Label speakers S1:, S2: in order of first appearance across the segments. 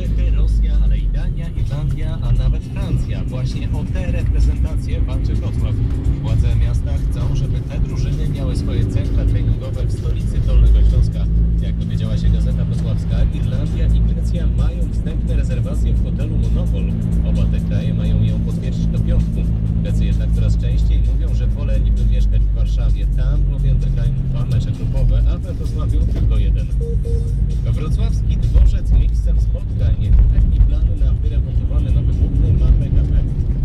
S1: Czechy, Rosja, ale i Dania, Irlandia, a nawet Francja. Właśnie o te reprezentacje walczy Wrocław. Władze miasta chcą, żeby te drużyny miały swoje centra treningowe w stolicy Dolnego Śląska. Jak dowiedziała się Gazeta Wrocławska, Irlandia i Grecja mają wstępne rezerwacje w hotelu Monopol. Oba te kraje mają ją potwierdzić do piątku. Grecy jednak coraz częściej mówią, że woleliby mieszkać w Warszawie. Tam bowiem grają dwa mecze grupowe, a we Wrocławiu tylko jeden. Wrocławski dworzec miejscem spotkań. Taki plany na wyremontowany nowy główny ma PKP.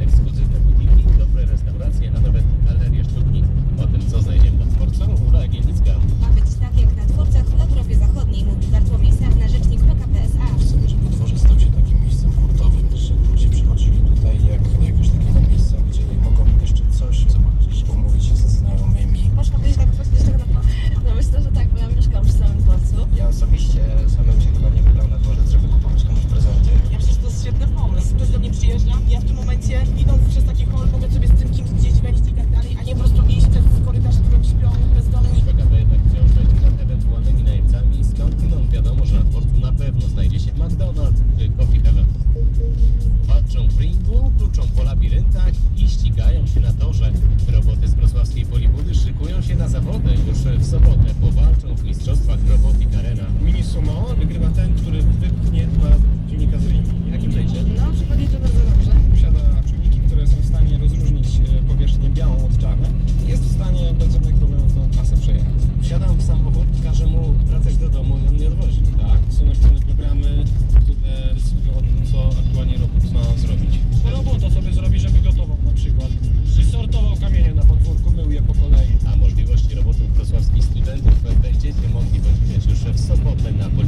S1: Ekskluzywne budynki, dobre restauracje, a nawet galerie sztuki. O tym, co znajdziemy na dworcu, Ula Gielnicka.
S2: Ma być tak jak na dworcach w Europie Zachodniej, mówi Bartłomiej Sarna, rzecznik PKP SA.
S3: Chcemy, żeby dworzec stał się takim miejscem hurtowym, żeby ludzie przychodzili tutaj jak do jakiegoś takiego miejsca, gdzie mogą jeszcze coś zobaczyć, umówić się ze znajomymi.
S4: Można powiedzieć tak tak naprawdę. No myślę, że tak, bo ja mieszkam przy samym dworcu.
S3: Ja osobiście samym
S1: kluczą po labiryntach i ścigają się na torze. Roboty z wrocławskiej Polibudy szykują się na zawody już w sobotę, bo walczą w mistrzostwach Robotic Arena.
S5: Mini sumo wygrywa ten, który wypchnie dwa silnika z ringu.
S1: Jakim zejdzie?
S4: No, przychodzi to bardzo dobrze.
S5: Posiada czujniki, które są w stanie rozróżnić e, powierzchnię białą od czarnej jest w stanie bez żadnych problemów tą trasę przejechać.
S1: Wsiadam w samochód, każę mu wracać do domu i on mnie odwozi.
S5: Tak, są napisane programy, дуже все зроблено.